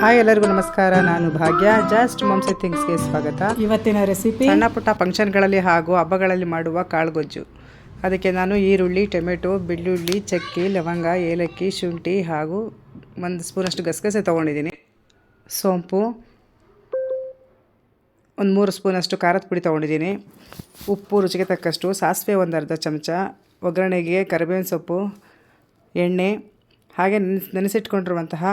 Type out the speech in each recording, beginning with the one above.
Hi ಎಲ್ಲರಿಗೂ ನಮಸ್ಕಾರ. ನಾನು ಭಾಗ್ಯ. ಜಸ್ಟ್ ಮಾಂಸೆ ಥಿಂಗ್ಸ್ಗೆ ಸ್ವಾಗತ. ಇವತ್ತಿನ ರೆಸಿಪಿ ಸಣ್ಣ ಪುಟ್ಟ ಫಂಕ್ಷನ್ಗಳಲ್ಲಿ ಹಾಗೂ ಹಬ್ಬಗಳಲ್ಲಿ ಮಾಡುವ ಕಾಳುಗೊಜ್ಜು. ಅದಕ್ಕೆ ನಾನು ಈರುಳ್ಳಿ ಟೊಮೆಟೊ ಬೆಳ್ಳುಳ್ಳಿ ಚಕ್ಕೆ ಲವಂಗ ಏಲಕ್ಕಿ ಶುಂಠಿ ಹಾಗೂ ಒಂದು ಸ್ಪೂನಷ್ಟು ಗಸಗಸೆ ತೊಗೊಂಡಿದ್ದೀನಿ. ಸೋಂಪು. ಒಂದು ಮೂರು ಸ್ಪೂನಷ್ಟು ಖಾರದ ಪುಡಿ ತೊಗೊಂಡಿದ್ದೀನಿ. ಉಪ್ಪು ರುಚಿಗೆ ತಕ್ಕಷ್ಟು ಸಾಸಿವೆ ಒಂದು ಅರ್ಧ ಚಮಚ ಒಗ್ಗರಣೆಗೆ ಕರಿಬೇವಿನ ಸೊಪ್ಪು ಎಣ್ಣೆ. ಹಾಗೆ ನೆನೆಸ್ ನೆನೆಸಿಟ್ಕೊಂಡಿರುವಂತಹ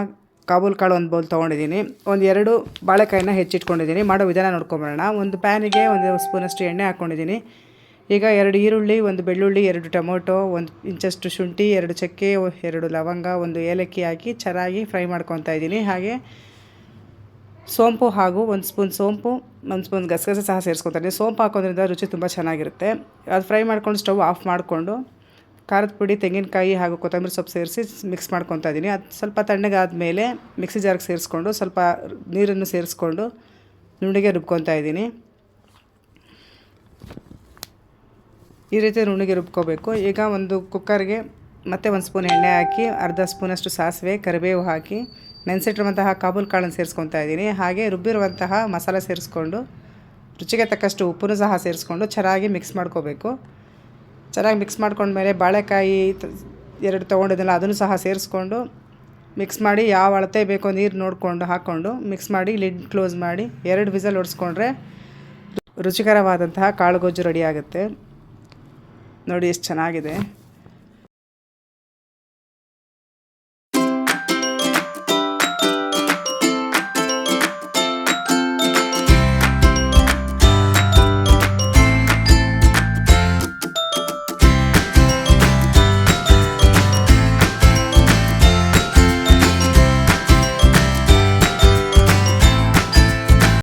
ಕಾಬೂಲ್ ಕಾಳು ಒಂದು ಬೌಲ್ ತೊಗೊಂಡಿದ್ದೀನಿ. ಒಂದು ಎರಡು ಬಾಳೆಕಾಯಿನ ಹೆಚ್ಚಿಟ್ಕೊಂಡಿದ್ದೀನಿ. ಮಾಡೋ ವಿಧಾನ ನೋಡ್ಕೊಂಬರೋಣ. ಒಂದು ಪ್ಯಾನಿಗೆ ಒಂದು ಸ್ಪೂನಷ್ಟು ಎಣ್ಣೆ ಹಾಕ್ಕೊಂಡಿದ್ದೀನಿ ಈಗ ಎರಡು ಈರುಳ್ಳಿ, ಒಂದು ಬೆಳ್ಳುಳ್ಳಿ, ಎರಡು ಟೊಮೊಟೊ, ಒಂದು ಇಂಚಷ್ಟು ಶುಂಠಿ, ಎರಡು ಚಕ್ಕೆ, ಎರಡು ಲವಂಗ, ಒಂದು ಏಲಕ್ಕಿ ಹಾಕಿ ಚೆನ್ನಾಗಿ ಫ್ರೈ ಮಾಡ್ಕೊತಾ ಇದ್ದೀನಿ. ಹಾಗೆ ಸೋಂಪು ಹಾಗೂ ಒಂದು ಸ್ಪೂನ್ ಸೋಂಪು, ಒಂದು ಸ್ಪೂನ್ ಗಸಗಸೆ ಸಹ ಸೇರಿಸ್ಕೊತಾರೆ ಸೋಂಪು ಹಾಕೋದ್ರಿಂದ ರುಚಿ ತುಂಬ ಚೆನ್ನಾಗಿರುತ್ತೆ. ಅದು ಫ್ರೈ ಮಾಡ್ಕೊಂಡು ಸ್ಟವ್ ಆಫ್ ಮಾಡಿಕೊಂಡು ಖಾರದ ಪುಡಿ, ತೆಂಗಿನಕಾಯಿ ಹಾಗೂ ಕೊತ್ತಂಬರಿ ಸೊಪ್ಪು ಸೇರಿಸಿ ಮಿಕ್ಸ್ ಮಾಡ್ಕೊತಾ ಇದ್ದೀನಿ ಅದು ಸ್ವಲ್ಪ ತಣ್ಣಗಾದ್ಮೇಲೆ ಮಿಕ್ಸಿ ಜಾರ್ಗೆ ಸೇರಿಸ್ಕೊಂಡು ಸ್ವಲ್ಪ ನೀರನ್ನು ಸೇರಿಸ್ಕೊಂಡು ನುಣ್ಣಗೆ ರುಬ್ಕೊತಾ ಇದ್ದೀನಿ ಈ ರೀತಿ ನುಣ್ಣಗೆ ರುಬ್ಕೋಬೇಕು. ಈಗ ಒಂದು ಕುಕ್ಕರ್ಗೆ ಮತ್ತೆ ಒಂದು ಸ್ಪೂನ್ ಎಣ್ಣೆ ಹಾಕಿ, ಅರ್ಧ ಸ್ಪೂನಷ್ಟು ಸಾಸಿವೆ, ಕರಿಬೇವು ಹಾಕಿ, ನೆನೆಸಿಟ್ಟಿರುವಂತಹ ಕಾಬೂಲ್ ಕಾಳನ್ನು ಸೇರಿಸ್ಕೊತಾ ಇದ್ದೀನಿ ಹಾಗೆ ರುಬ್ಬಿರುವಂತಹ ಮಸಾಲೆ ಸೇರಿಸ್ಕೊಂಡು, ರುಚಿಗೆ ತಕ್ಕಷ್ಟು ಉಪ್ಪನ್ನು ಸಹ ಸೇರಿಸ್ಕೊಂಡು ಚೆನ್ನಾಗಿ ಮಿಕ್ಸ್ ಮಾಡ್ಕೋಬೇಕು. ಚೆನ್ನಾಗಿ ಮಿಕ್ಸ್ ಮಾಡ್ಕೊಂಡ್ಮೇಲೆ ಬಾಳೆಕಾಯಿ ಎರಡು ತೊಗೊಂಡಿದ್ದೆನಲ್ಲ ಅದನ್ನು ಸಹ ಸೇರಿಸ್ಕೊಂಡು ಮಿಕ್ಸ್ ಮಾಡಿ ಯಾವ ಅಳತೆ ಬೇಕೋ ನೀರು ನೋಡಿಕೊಂಡು ಹಾಕ್ಕೊಂಡು ಮಿಕ್ಸ್ ಮಾಡಿ ಲಿಡ್ ಕ್ಲೋಸ್ ಮಾಡಿ ಎರಡು ವಿಸಲ್ ಒಡಿಸ್ಕೊಂಡ್ರೆ ರುಚಿಕರವಾದಂತಹ ಕಾಳುಗೊಜ್ಜು ರೆಡಿ ಆಗುತ್ತೆ. ನೋಡಿ ಎಷ್ಟು ಚೆನ್ನಾಗಿದೆ.